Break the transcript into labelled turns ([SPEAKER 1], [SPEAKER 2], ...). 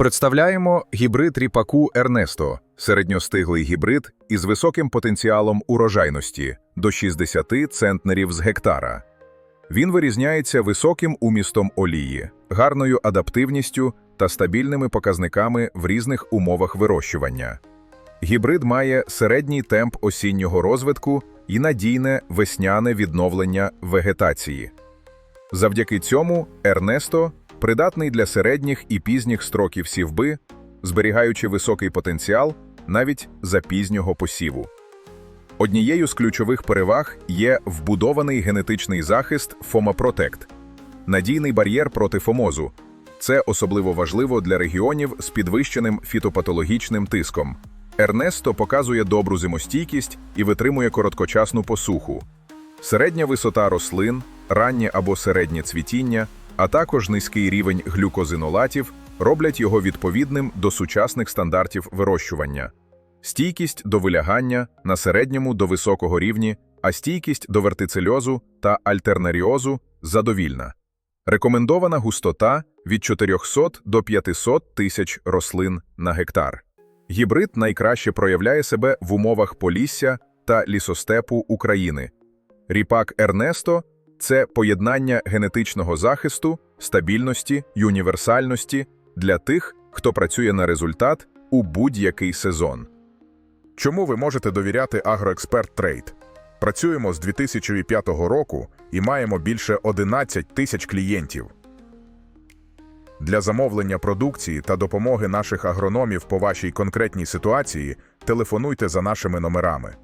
[SPEAKER 1] Представляємо гібрид ріпаку Ернесто, середньостиглий гібрид із високим потенціалом урожайності до 60 центнерів з гектара. Він вирізняється високим умістом олії, гарною адаптивністю та стабільними показниками в різних умовах вирощування. Гібрид має середній темп осіннього розвитку і надійне весняне відновлення вегетації. Завдяки цьому Ернесто придатний для середніх і пізніх строків сівби, зберігаючи високий потенціал навіть за пізнього посіву. Однією з ключових переваг є вбудований генетичний захист FOMA-Protect – надійний бар'єр проти фомозу. Це особливо важливо для регіонів з підвищеним фітопатологічним тиском. Ернесто показує добру зимостійкість і витримує короткочасну посуху. Середня висота рослин, раннє або середнє цвітіння, а також низький рівень глюкозинолатів роблять його відповідним до сучасних стандартів вирощування. Стійкість до вилягання на середньому до високого рівні, а стійкість до вертицельозу та альтернаріозу задовільна. Рекомендована густота від 400 до 500 тисяч рослин на гектар. Гібрид найкраще проявляє себе в умовах полісся та лісостепу України. Ріпак Ернесто це поєднання генетичного захисту, стабільності й універсальності для тих, хто працює на результат у будь-який сезон.
[SPEAKER 2] Чому ви можете довіряти Агроексперт Трейд? Працюємо з 2005 року і маємо більше 11 тисяч клієнтів. Для замовлення продукції та допомоги наших агрономів по вашій конкретній ситуації телефонуйте за нашими номерами.